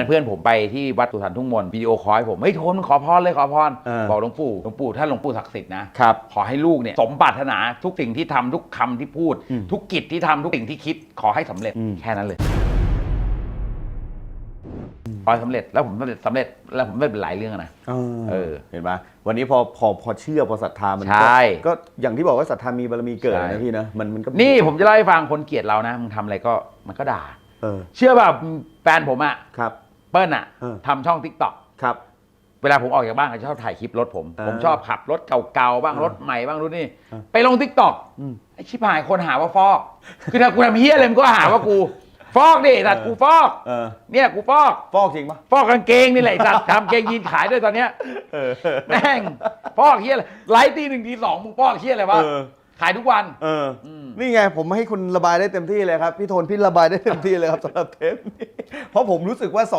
นั้นเพื่อนผมไปที่วัดสุทันทุ่งมนต์วิดีโอคอลให้ผมเฮ้ยโทนมึงขอพรเลยขอพรเออ บอกหลวงปู่หลวงปู่ถ้าหลวงปู่ศักดิ์สิทธิ์นะครับ ขอให้ลูกเนี่ยสมปรารถนาทุกสิ่งที่ทำทุกคำที่พูด อืมทุกกิจที่ทำทุกสิ่งที่คิดขอให้สำเร็จอืม แค่นั้นเลยขอให้สำเร็จแล้วผมสำเร็จสำเร็จแล้วผมไม่เป็นหลายเรื่องอะนะเออเออเห็นไหมวันนี้พอพอพอเชื่อพอศรัทธามันก็ใช่ ก็อย่างที่บอกว่าศรัทธามีบารมีเกิดใช่นะพี่นะมันมันก็นี่ผมจะเล่าให้ฟังคนเกลียดเรานะมึงทำอะไรก็มันก็ด่า เออเชื่อป่ะแฟนผมอะ ครับ เปิ้ลอะเออ ทำช่องทิกตอกครับ เวลาผมออกจากบ้านเขาชอบถ่ายคลิปรถผมอ่าผมชอบขับรถเก่าๆบ้างอ่ารถใหม่บ้างรุ่นนี่อ่าไปลงทิกตอกอืม ไอชิบหายคนหาว่าฟอก คือถ้ากูทำเฮี้ยอะไรมันก็หาว่ากู ฟอกดิสัตว์กูฟอก เออเนี่ยกูฟอก ฟอกจริงปะฟอกกางเกงนี่แหละไอ้สัตว์ ทำเกงยีนขายด้วยตอนเนี้ยเออ แม่งฟอกเฮี้ยอะไรไลฟ์ตีหนึ่งทีสองมึงฟอกเฮี้ยอะไรวะเออ ขายทุกวัน เอออมนี่ไงผมให้คุณระบายได้เต็มที่เลยครับ พี่โทนพี่ระบายได้เต็มที่เลยครับสำหรับเทปนี้เพราะผมรู้สึกว่าสอง